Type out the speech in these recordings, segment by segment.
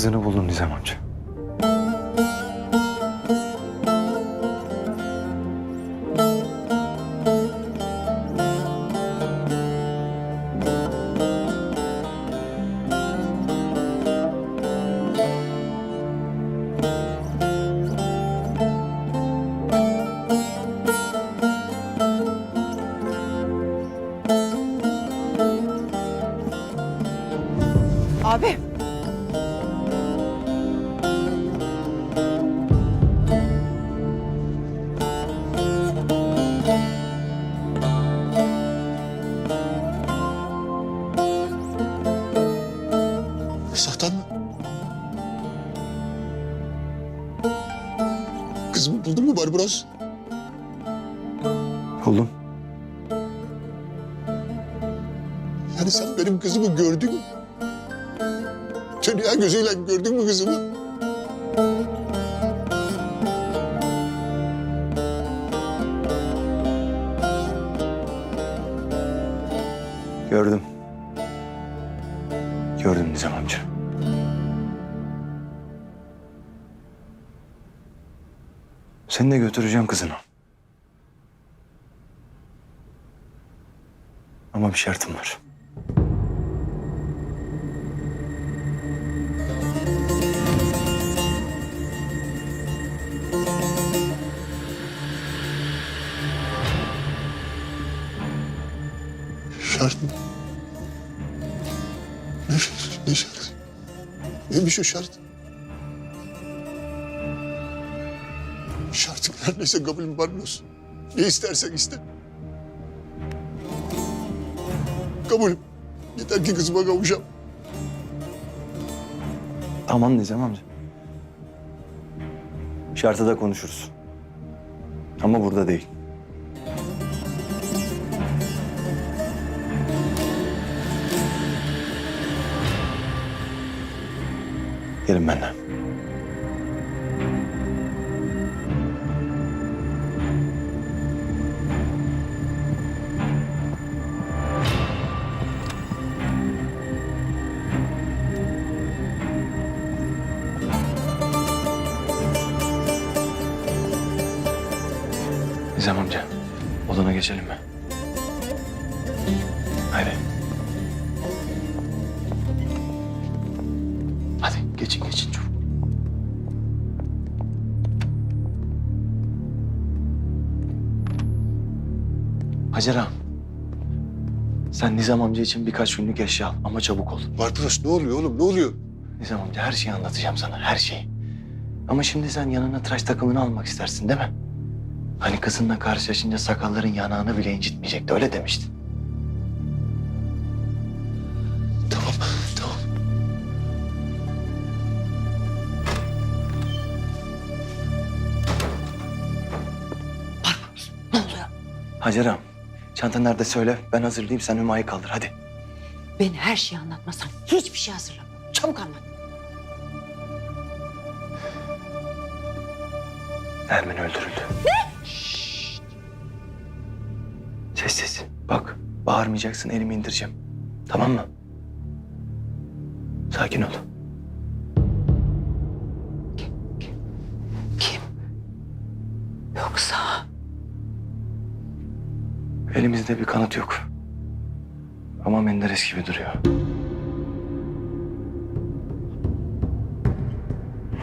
kızını buldun Nizam amca. Esat'tan mı? Kızımı buldun mu Barbaros? Buldum. Yani sen benim kızımı gördün mü? Dünya gözüyle gördün mü kızımı? Gördüm. Nizam amca. Seni de götüreceğim kızını. Ama bir şartım var. Şart mı? Ne, ne şart? Neymiş o şart? Şartın her neyse kabulüm Barbaros. Ne istersen iste. Kabulüm. Yeter ki kızıma kavuşam. Tamam Nizam amca. Şartı da konuşuruz. Ama burada değil. Gelin benimle. Nizam amca, odana geçelim mi? Haydi. Geçin geçin çabuk. Hacer ağam. Sen Nizam amca için birkaç günlük eşya al ama çabuk ol. Barbaros ne oluyor oğlum ne oluyor? Nizam amca her şeyi anlatacağım sana, her şeyi. Ama şimdi sen yanına tıraş takımını almak istersin değil mi? Hani kızınla karşılaşınca sakalların yanağını bile incitmeyecekti, öyle demiştin. Hacer ağam, çanta nerede söyle, ben hazırlayayım, sen Hümayı kaldır, hadi. Beni her şeyi anlatmasan hiçbir şey hazırlama. Çabuk anlat. Ermin öldürüldü. Ne? Sessiz. Bak, bağırmayacaksın, elimi indireceğim. Tamam mı? Sakin ol. Kim? Yoksa... Elimizde bir kanıt yok. Ama Menderes gibi duruyor.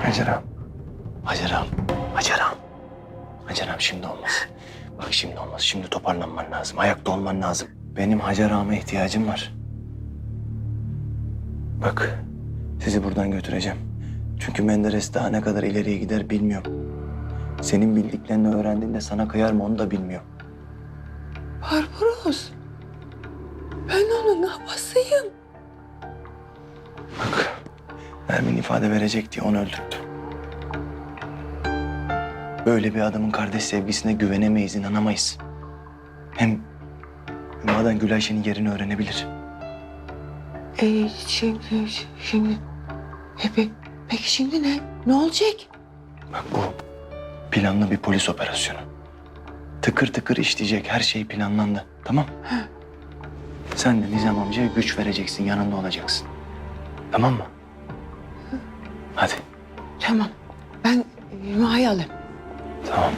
Hacer ağam. Hacer ağam. Hacer ağam. Hacer ağam şimdi olmaz. Bak şimdi olmaz. Şimdi toparlanman lazım. Ayakta olman lazım. Benim Hacer ağama ihtiyacım var. Bak sizi buradan götüreceğim. Çünkü Menderes daha ne kadar ileriye gider bilmiyorum. Senin bildiklerini öğrendiğinde sana kıyar mı onu da bilmiyorum. Barbaros. Ben onun ablasıyım. Bak, Ermin ifade verecek diye onu öldürdü. Böyle bir adamın kardeş sevgisine güvenemeyiz, inanamayız. Hem Hüma'dan Gülayşe'nin yerini öğrenebilir. Ee, şimdi, şimdi... Peki, peki şimdi ne? Ne olacak? Bak bu planlı bir polis operasyonu. Tıkır tıkır işleyecek her şey planlandı. Tamam? Sen de Nizam amcaya güç vereceksin, yanında olacaksın. Tamam mı? Hadi. Tamam. Ben Yuma'yı alayım. Tamam.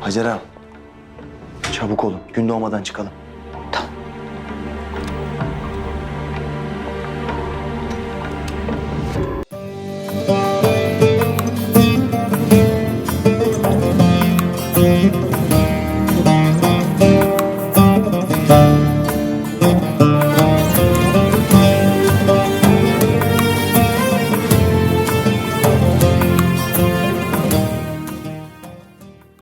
Hacer Ağam, çabuk olun. Gün doğmadan çıkalım.